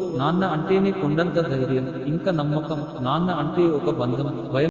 నాన్న అంటేనే కొండంత ధైర్యం ఇంకా నమ్మకం. నాన్న అంటే ఒక బంధం భయం.